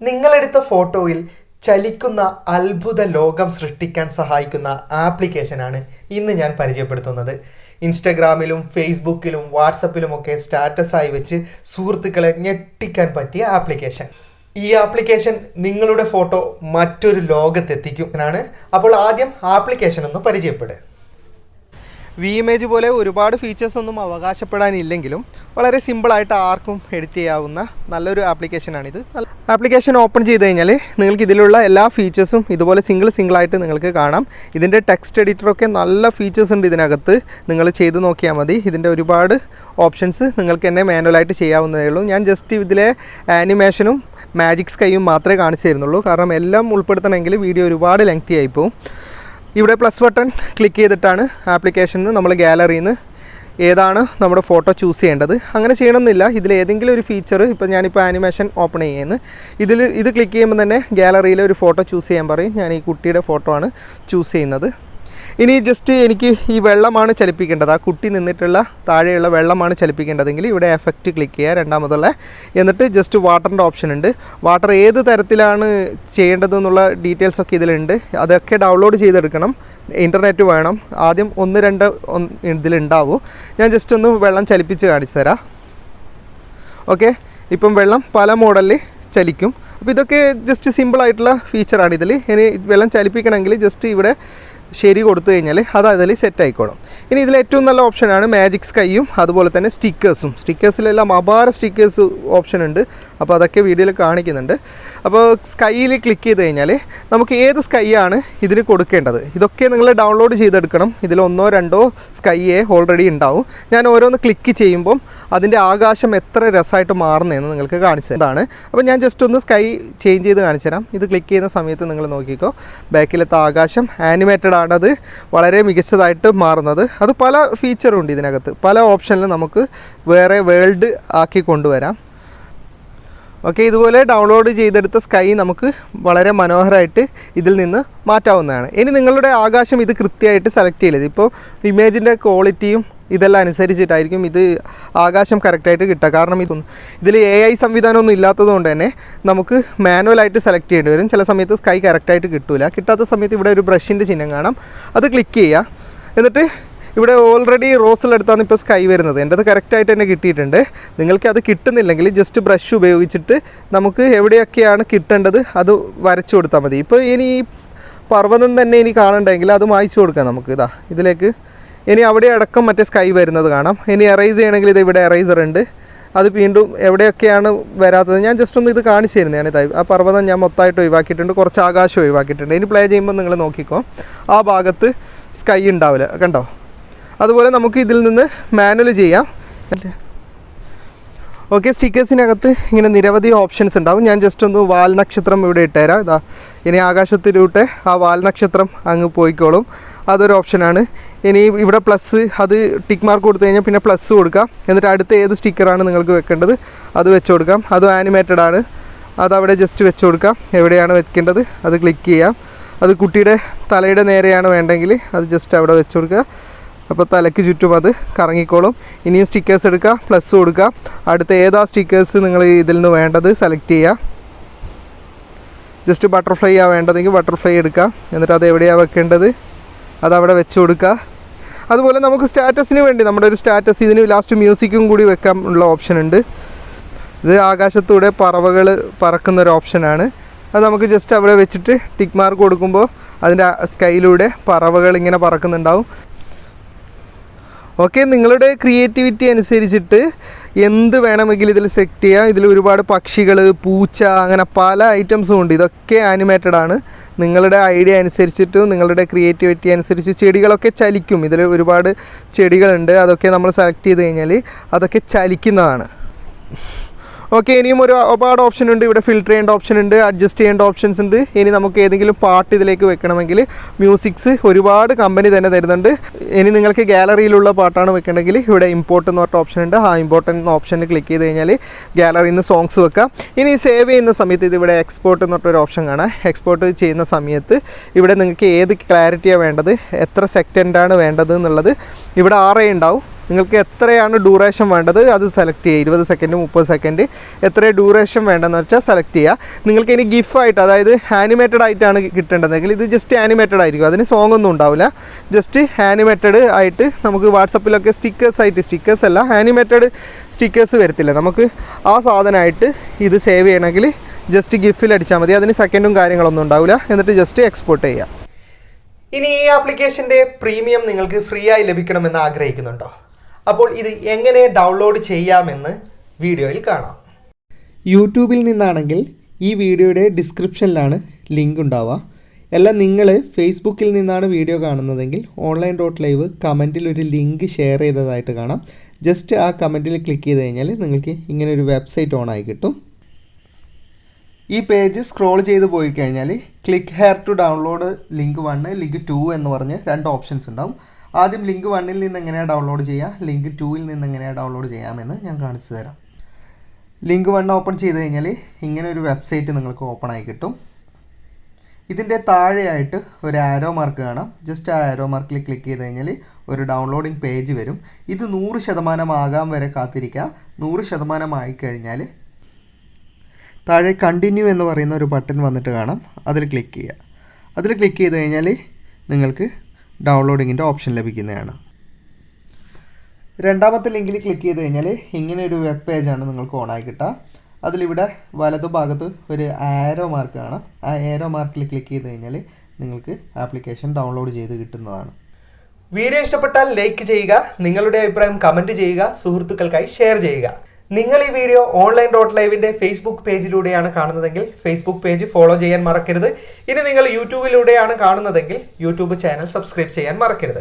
നിങ്ങളെടുത്ത ഫോട്ടോയിൽ ചലിക്കുന്ന അത്ഭുത ലോകം സൃഷ്ടിക്കാൻ സഹായിക്കുന്ന ആപ്ലിക്കേഷനാണ് ഇന്ന് ഞാൻ പരിചയപ്പെടുത്തുന്നത്. ഇൻസ്റ്റഗ്രാമിലും ഫേസ്ബുക്കിലും വാട്സപ്പിലുമൊക്കെ സ്റ്റാറ്റസായി വെച്ച് സുഹൃത്തുക്കളെ ഞെട്ടിക്കാൻ പറ്റിയ ആപ്ലിക്കേഷൻ. ഈ ആപ്ലിക്കേഷൻ നിങ്ങളുടെ ഫോട്ടോ മറ്റൊരു ലോകത്തെത്തിക്കും എന്നാണ് അപ്പോൾ ആദ്യം ആപ്ലിക്കേഷൻ ഒന്ന് പരിചയപ്പെടുക. വി ഇമേജ് പോലെ ഒരുപാട് ഫീച്ചേഴ്സ് ഒന്നും അവകാശപ്പെടാനില്ലെങ്കിലും വളരെ സിമ്പിളായിട്ട് ആർക്കും എഡിറ്റ് ചെയ്യാവുന്ന നല്ലൊരു ആപ്ലിക്കേഷനാണിത് ആപ്ലിക്കേഷൻ ഓപ്പൺ ചെയ്ത് കഴിഞ്ഞാൽ നിങ്ങൾക്ക് ഇതിലുള്ള എല്ലാ ഫീച്ചേഴ്സും ഇതുപോലെ സിംഗിൾ സിംഗിളായിട്ട് നിങ്ങൾക്ക് കാണാം. ഇതിന്റെ ടെക്സ്റ്റ് എഡിറ്ററൊക്കെ നല്ല ഫീച്ചേഴ്സ് ഉണ്ട് ഇതിനകത്ത്. നിങ്ങൾ ചെയ്ത് നോക്കിയാൽ മതി. ഇതിന്റെ ഒരുപാട് ഓപ്ഷൻസ് നിങ്ങൾക്ക് തന്നെ മാനുവലായിട്ട് ചെയ്യാവുന്നതേ ഉള്ളൂ. ഞാൻ ജസ്റ്റ് ഇതിലെ ആനിമേഷനും മാജിക് സ്കൈയും മാത്രമേ കാണിച്ചു തരുന്നുള്ളൂ. കാരണം എല്ലാം ഉൾപ്പെടുത്തണമെങ്കിൽ വീഡിയോ ഒരുപാട് ലെങ്തി ആയിപ്പോവും ഇവിടെ പ്ലസ് ബട്ടൺ ക്ലിക്ക് ചെയ്തിട്ടാണ് ആപ്ലിക്കേഷനിൽ നമ്മൾ ഗാലറിയിൽ നിന്ന് ഏതാണ് നമ്മുടെ ഫോട്ടോ ചൂസ് ചെയ്യേണ്ടത്. അങ്ങനെ ചെയ്യണമെന്നില്ല ഇതിൽ ഏതെങ്കിലും ഒരു ഫീച്ചർ ഇപ്പോൾ ഞാനിപ്പോൾ ആനിമേഷൻ ഓപ്പൺ ചെയ്യുന്നു. ഇതിൽ ഇത് ക്ലിക്ക് ചെയ്യുമ്പോൾ തന്നെ ഗാലറിയിലെ ഒരു ഫോട്ടോ ചൂസ് ചെയ്യാൻ പറയും. ഞാൻ ഈ കുട്ടിയുടെ ഫോട്ടോ ആണ് ചൂസ് ചെയ്യുന്നത്. ഇനി ജസ്റ്റ് എനിക്ക് ഈ വെള്ളമാണ് ചലിപ്പിക്കേണ്ടത്. ആ കുട്ടി നിന്നിട്ടുള്ള താഴെയുള്ള വെള്ളമാണ് ചലിപ്പിക്കേണ്ടതെങ്കിൽ ഇവിടെ എഫക്റ്റ് ക്ലിക്ക് ചെയ്യുക. രണ്ടാമതുള്ള എന്നിട്ട് ജസ്റ്റ് വാട്ടറിന്റെ ഓപ്ഷൻ ഉണ്ട്. വാട്ടർ ഏത് തരത്തിലാണ് ചെയ്യേണ്ടതെന്നുള്ള ഡീറ്റെയിൽസ് ഒക്കെ ഇതിലുണ്ട്. അതൊക്കെ ഡൗൺലോഡ് ചെയ്തെടുക്കണം. ഇന്റർനെറ്റ് വേണം. ആദ്യം ഒന്ന് രണ്ട് ഇതിലുണ്ടാവും. ഞാൻ ജസ്റ്റ് ഒന്ന് വെള്ളം ചലിപ്പിച്ച് കാണിച്ചു തരാം. ഓക്കെ ഇപ്പം വെള്ളം പല മോഡലിൽ ചലിക്കും. അപ്പോൾ ഇതൊക്കെ ജസ്റ്റ് സിമ്പിളായിട്ടുള്ള ഫീച്ചറാണ് ഇതിൽ ഇനി വെള്ളം ചലിപ്പിക്കണമെങ്കിൽ ജസ്റ്റ് ഇവിടെ ശരി കൊടുത്തു കഴിഞ്ഞാൽ അത് അതിൽ സെറ്റ് ആയിക്കോളും. ഇനി ഇതിൽ ഏറ്റവും നല്ല ഓപ്ഷനാണ് മാജിക് സ്കൈയും അതുപോലെ തന്നെ സ്റ്റിക്കേഴ്സും സ്റ്റിക്കേഴ്സിലെല്ലാം അപാര സ്റ്റിക്കേഴ്സ് ഓപ്ഷൻ ഉണ്ട്. അപ്പോൾ അതൊക്കെ വീഡിയോയിൽ കാണിക്കുന്നുണ്ട്. അപ്പോൾ സ്കൈയിൽ ക്ലിക്ക് ചെയ്ത് കഴിഞ്ഞാൽ നമുക്ക് ഏത് സ്കൈ ആണ് ഇതിന് കൊടുക്കേണ്ടത്? ഇതൊക്കെ നിങ്ങൾ ഡൗൺലോഡ് ചെയ്തെടുക്കണം. ഇതിൽ ഒന്നോ രണ്ടോ സ്കൈയെ ഓൾറെഡി ഉണ്ടാവും. ഞാൻ ഓരോന്ന് ക്ലിക്ക് ചെയ്യുമ്പം അതിന്റെ ആകാശം എത്ര രസമായിട്ട് മാറുന്നതെന്ന് നിങ്ങൾക്ക് കാണിച്ചു തരാം. അപ്പോൾ ഞാൻ ജസ്റ്റ് ഒന്ന് സ്കൈ ചേഞ്ച് ചെയ്ത് കാണിച്ചു തരാം. ഇത് ക്ലിക്ക് ചെയ്യുന്ന സമയത്ത് നിങ്ങൾ നോക്കിക്കോ. ബാക്കിലത്തെ ആകാശം ആനിമേറ്റഡ് ആണത്. വളരെ മികച്ചതായിട്ട് മാറുന്നത്. അത് പല ഫീച്ചറും ഉണ്ട് ഇതിനകത്ത്. പല ഓപ്ഷനിലും നമുക്ക് വേറെ വേൾഡ് ആക്കി കൊണ്ടുവരാം. ഓക്കെ ഇതുപോലെ ഡൗൺലോഡ് ചെയ്തെടുത്ത സ്കൈ നമുക്ക് വളരെ മനോഹരമായിട്ട് ഇതിൽ നിന്ന് മാറ്റാവുന്നതാണ്. ഇനി നിങ്ങളുടെ ആകാശം ഇത് കൃത്യമായിട്ട് സെലക്ട് ചെയ്യരുത് ഇപ്പോൾ ഇമേജിന്റെ ക്വാളിറ്റിയും ഇതെല്ലാം അനുസരിച്ചിട്ടായിരിക്കും ഇത് ആകാശം കറക്റ്റായിട്ട് കിട്ടുക. കാരണം ഇതൊന്നും ഇതിൽ എ ഐ സംവിധാനമൊന്നും ഇല്ലാത്തത് കൊണ്ട് തന്നെ നമുക്ക് മാനുവലായിട്ട് സെലക്ട് ചെയ്യേണ്ടി വരും. ചില സമയത്ത് സ്കൈ കറക്റ്റായിട്ട് കിട്ടില്ല കിട്ടാത്ത സമയത്ത് ഇവിടെ ഒരു ബ്രഷിന്റെ ചിഹ്നം കാണാം. അത് ക്ലിക്ക് ചെയ്യുക. എന്നിട്ട് ഇവിടെ ഓൾറെഡി റോസിലെടുത്താണ് ഇപ്പോൾ സ്കൈ വരുന്നത്. എന്റെ അത് കറക്റ്റായിട്ട് തന്നെ കിട്ടിയിട്ടുണ്ട്. നിങ്ങൾക്ക് അത് കിട്ടുന്നില്ലെങ്കിൽ ജസ്റ്റ് ബ്രഷ് ഉപയോഗിച്ചിട്ട് നമുക്ക് എവിടെയൊക്കെയാണ് കിട്ടേണ്ടത് അത് വരച്ചു കൊടുത്താൽ മതി. ഇപ്പോൾ ഇനി ഈ പർവതം തന്നെ ഇനി കാണണ്ടെങ്കിൽ അത് മായ്ച്ചു കൊടുക്കാം നമുക്ക്. ഇതാ ഇതിലേക്ക്. ഇനി അവിടെ അടക്കം മറ്റേ സ്കൈ വരുന്നത് കാണാം. ഇനി എറൈസ് ചെയ്യണമെങ്കിൽ ഇത് ഇവിടെ എറൈസർ ഉണ്ട്. അത് വീണ്ടും എവിടെയൊക്കെയാണ് വരാത്തത്? ഞാൻ ജസ്റ്റ് ഒന്ന് ഇത് കാണിച്ചു തരുന്നതാണ് ഇതായി ആ പർവതം ഞാൻ മൊത്തമായിട്ട് ഒഴിവാക്കിയിട്ടുണ്ട്. കുറച്ച് ആകാശം ഒഴിവാക്കിയിട്ടുണ്ട്. ഇനി പ്ലേ ചെയ്യുമ്പോൾ നിങ്ങൾ നോക്കിക്കോ. ആ ഭാഗത്ത് സ്കൈ ഉണ്ടാവില്ല. കണ്ടോ? അതുപോലെ നമുക്ക് ഇതിൽ നിന്ന് മാനുവൽ ചെയ്യാം. ഓക്കെ സ്റ്റിക്കേഴ്സിനകത്ത് ഇങ്ങനെ നിരവധി ഓപ്ഷൻസ് ഉണ്ടാവും. ഞാൻ ജസ്റ്റ് ഒന്ന് വാൽ നക്ഷത്രം ഇവിടെ ഇട്ടുതരാം ഇതാ ഇനി ആകാശത്തിലൂടെ ആ വാൽ നക്ഷത്രം അങ്ങ് പോയിക്കോളും. അതൊരു ഓപ്ഷനാണ് ഇനി ഇവിടെ പ്ലസ് അത് ടിക്ക് മാർക്ക് കൊടുത്തു കഴിഞ്ഞാൽ പിന്നെ പ്ലസ് കൊടുക്കാം. എന്നിട്ട് അടുത്ത ഏത് സ്റ്റിക്കറാണ് നിങ്ങൾക്ക് വെക്കേണ്ടത്? അത് വെച്ച് കൊടുക്കാം. അതും ആനിമേറ്റഡ് ആണ്. അതവിടെ ജസ്റ്റ് വെച്ച് കൊടുക്കാം. എവിടെയാണ് വെക്കേണ്ടത്? അത് ക്ലിക്ക് ചെയ്യാം. അത് കുട്ടിയുടെ തലയുടെ നേരെയാണ് വേണ്ടെങ്കിൽ അത് ജസ്റ്റ് അവിടെ വെച്ച് കൊടുക്കുക. അപ്പോൾ തലയ്ക്ക് ചുറ്റും അത് കറങ്ങിക്കോളും. ഇനിയും സ്റ്റിക്കേഴ്സ് എടുക്കുക പ്ലസ് കൊടുക്കുക. അടുത്ത ഏതാ സ്റ്റിക്കേഴ്സ് നിങ്ങൾ ഇതിൽ നിന്ന് വേണ്ടത് സെലക്ട് ചെയ്യുക. ജസ്റ്റ് ബട്ടർഫ്ലൈ ആ വേണ്ടതെങ്കിൽ ബട്ടർഫ്ലൈ എടുക്കുക. എന്നിട്ട് അത് എവിടെയാണ് വെക്കേണ്ടത്? അതവിടെ വെച്ച് കൊടുക്കുക. അതുപോലെ നമുക്ക് സ്റ്റാറ്റസിന് വേണ്ടി നമ്മുടെ ഒരു സ്റ്റാറ്റസ് ഇതിന് ലാസ്റ്റ് മ്യൂസിക്കും കൂടി വെക്കാൻ ഉള്ള ഓപ്ഷൻ ഉണ്ട്. ഇത് ആകാശത്തൂടെ പറവകൾ പറക്കുന്ന ഒരു ഓപ്ഷനാണ് അത് നമുക്ക് ജസ്റ്റ് അവിടെ വെച്ചിട്ട് ടിക്ക് മാർക്ക് കൊടുക്കുമ്പോൾ അതിന്റെ സ്കൈയിലൂടെ പറവകൾ ഇങ്ങനെ പറക്കുന്നുണ്ടാവും. ഓക്കെ നിങ്ങളുടെ ക്രിയേറ്റിവിറ്റി അനുസരിച്ചിട്ട് എന്ത് വേണമെങ്കിലും ഇതിൽ സെറ്റ് ചെയ്യാം. ഇതിൽ ഒരുപാട് പക്ഷികൾ പൂച്ച അങ്ങനെ പല ഐറ്റംസും ഉണ്ട്. ഇതൊക്കെ ആനിമേറ്റഡ് ആണ്. നിങ്ങളുടെ ഐഡിയ അനുസരിച്ചിട്ട് നിങ്ങളുടെ ക്രിയേറ്റിവിറ്റി അനുസരിച്ച് ചെടികളൊക്കെ ചലിക്കും. ഇതിൽ ഒരുപാട് ചെടികളുണ്ട്. അതൊക്കെ നമ്മൾ സെലക്ട് ചെയ്ത് കഴിഞ്ഞാൽ അതൊക്കെ ചലിക്കുന്നതാണ്. ഓക്കെ ഇനിയും ഒരു ഒരുപാട് ഓപ്ഷൻ ഉണ്ട്. ഇവിടെ ഫിൽറ്റർ ചെയ്യേണ്ട ഓപ്ഷൻ ഉണ്ട് അഡ്ജസ്റ്റ് ചെയ്യേണ്ട ഓപ്ഷൻസ് ഉണ്ട്. ഇനി നമുക്ക് ഏതെങ്കിലും പാട്ട് ഇതിലേക്ക് വെക്കണമെങ്കിൽ മ്യൂസിക്സ് ഒരുപാട് കമ്പനി തന്നെ തരുന്നുണ്ട്. ഇനി നിങ്ങൾക്ക് ഗാലറിയിലുള്ള പാട്ടാണ് വെക്കണമെങ്കിൽ ഇവിടെ ഇമ്പോർട്ട് എന്ന് പറഞ്ഞ ഓപ്ഷൻ ഉണ്ട്. ആ ഇമ്പോർട്ട് എന്ന ഓപ്ഷൻ ക്ലിക്ക് ചെയ്ത് കഴിഞ്ഞാൽ ഗാലറിയിൽ നിന്ന് സോങ്സ് വെക്കാം. ഇനി സേവ് ചെയ്യുന്ന സമയത്ത് ഇത് ഇവിടെ എക്സ്പോർട്ട് എന്ന് പറഞ്ഞൊരു ഓപ്ഷൻ കാണാം. എക്സ്പോർട്ട് ചെയ്യുന്ന സമയത്ത് ഇവിടെ നിങ്ങൾക്ക് ഏത് ക്ലാരിറ്റിയാണ് വേണ്ടത് എത്ര സെക്കൻഡാണ് വേണ്ടത് എന്നുള്ളത് ഇവിടെ ആറേ ഉണ്ടാവും. നിങ്ങൾക്ക് എത്രയാണ് ഡ്യൂറേഷൻ വേണ്ടത്? അത് സെലക്ട് ചെയ്യുക. ഇരുപത് സെക്കൻഡ് മുപ്പത് സെക്കൻഡ് എത്ര ഡ്യൂറേഷൻ വേണ്ടതെന്ന് വെച്ചാൽ സെലക്ട് ചെയ്യുക. നിങ്ങൾക്ക് ഇനി ഗിഫായിട്ട് അതായത് ആനിമേറ്റഡ് ആയിട്ടാണ് കിട്ടേണ്ടതെങ്കിൽ ഇത് ജസ്റ്റ് ആനിമേറ്റഡ് ആയിരിക്കും. അതിന് സോങ് ഒന്നും ഉണ്ടാവില്ല. ജസ്റ്റ് ആനിമേറ്റഡ് ആയിട്ട് നമുക്ക് വാട്സപ്പിലൊക്കെ സ്റ്റിക്കേഴ്സ് ആയിട്ട് സ്റ്റിക്കേഴ്സ് അല്ല ആനിമേറ്റഡ് സ്റ്റിക്കേഴ്സ് വരത്തില്ല. നമുക്ക് ആ സാധനമായിട്ട് ഇത് സേവ് ചെയ്യണമെങ്കിൽ ജസ്റ്റ് ഗിഫിൽ അടിച്ചാൽ മതി. അതിന് സെക്കൻഡും കാര്യങ്ങളൊന്നും ഉണ്ടാവില്ല. എന്നിട്ട് ജസ്റ്റ് എക്സ്പോർട്ട് ചെയ്യാം ഇനി ഈ ആപ്ലിക്കേഷന്റെ പ്രീമിയം നിങ്ങൾക്ക് ഫ്രീ ആയി ലഭിക്കണമെന്ന് ആഗ്രഹിക്കുന്നുണ്ടോ? അപ്പോൾ ഇത് എങ്ങനെ ഡൗൺലോഡ് ചെയ്യാമെന്ന് വീഡിയോയിൽ കാണാം. യൂട്യൂബിൽ നിന്നാണെങ്കിൽ ഈ വീഡിയോയുടെ ഡിസ്ക്രിപ്ഷനിലാണ് ലിങ്ക് ഉണ്ടാവുക. അല്ല നിങ്ങൾ ഫേസ്ബുക്കിൽ നിന്നാണ് വീഡിയോ കാണുന്നതെങ്കിൽ ഓൺലൈൻ ഡോട്ട് ലൈവ് കമന്റിൽ ഒരു ലിങ്ക് ഷെയർ ചെയ്തതായിട്ട് കാണാം. ജസ്റ്റ് ആ കമന്റിൽ ക്ലിക്ക് ചെയ്ത് കഴിഞ്ഞാൽ നിങ്ങൾക്ക് ഇങ്ങനെ ഒരു വെബ്സൈറ്റ് ഓൺ ആയി കിട്ടും. ഈ പേജ് സ്ക്രോൾ ചെയ്ത് പോയി കഴിഞ്ഞാൽ click here to download link one link two എന്ന് പറഞ്ഞ് രണ്ട് ഓപ്ഷൻസ് ഉണ്ടാവും. ആദ്യം ലിങ്ക് വണ്ണിൽ നിന്ന് എങ്ങനെയാണ് ഡൗൺലോഡ് ചെയ്യുക ലിങ്ക് ടൂവിൽ നിന്ന് എങ്ങനെയാണ് ഡൗൺലോഡ് ചെയ്യാമെന്ന് ഞാൻ കാണിച്ചു തരാം. ലിങ്ക് വൺ ഓപ്പൺ ചെയ്ത് കഴിഞ്ഞാൽ ഇങ്ങനെ ഒരു വെബ്സൈറ്റ് നിങ്ങൾക്ക് ഓപ്പൺ ആയി കിട്ടും. ഇതിന്റെ താഴെയായിട്ട് ഒരു ആരോ മാർക്ക് കാണാം. ജസ്റ്റ് ആ ആരോ മാർക്കിൽ ക്ലിക്ക് ചെയ്ത് കഴിഞ്ഞാൽ ഒരു ഡൗൺലോഡിംഗ് പേജ് വരും. ഇത് നൂറ് ശതമാനം വരെ കാത്തിരിക്കുക നൂറ് ശതമാനം ആയിക്കഴിഞ്ഞാൽ താഴെ കണ്ടിന്യൂ എന്ന് പറയുന്ന ഒരു ബട്ടൺ വന്നിട്ട് കാണാം. അതിൽ ക്ലിക്ക് ചെയ്യുക അതിൽ ക്ലിക്ക് ചെയ്ത് കഴിഞ്ഞാൽ നിങ്ങൾക്ക് ഡൗൺലോഡിങ്ങിന്റെ ഓപ്ഷൻ ലഭിക്കുന്നതാണ്. രണ്ടാമത്തെ ലിങ്കിൽ ക്ലിക്ക് ചെയ്ത് കഴിഞ്ഞാൽ ഇങ്ങനെ ഒരു വെബ് പേജാണ് നിങ്ങൾക്ക് ഓണായി കിട്ടുക അതിലിവിടെ വലതുഭാഗത്ത് ഒരു ആരോ മാർക്ക് കാണാം. ആ ആരോ മാർക്കിൽ ക്ലിക്ക് ചെയ്ത് കഴിഞ്ഞാൽ നിങ്ങൾക്ക് ആപ്ലിക്കേഷൻ ഡൗൺലോഡ് ചെയ്ത് കിട്ടുന്നതാണ്. വീഡിയോ ഇഷ്ടപ്പെട്ടാൽ ലൈക്ക് ചെയ്യുക നിങ്ങളുടെ അഭിപ്രായം കമന്റ് ചെയ്യുക സുഹൃത്തുക്കൾക്കായി ഷെയർ ചെയ്യുക. നിങ്ങൾ ഈ വീഡിയോ ഓൺലൈൻ ഡോട്ട് ലൈവിന്റെ ഫേസ്ബുക്ക് പേജിലൂടെയാണ് കാണുന്നതെങ്കിൽ ഫേസ്ബുക്ക് പേജ് ഫോളോ ചെയ്യാൻ മറക്കരുത്. ഇനി നിങ്ങൾ യൂട്യൂബിലൂടെയാണ് കാണുന്നതെങ്കിൽ യൂട്യൂബ് ചാനൽ സബ്സ്ക്രൈബ് ചെയ്യാൻ മറക്കരുത്.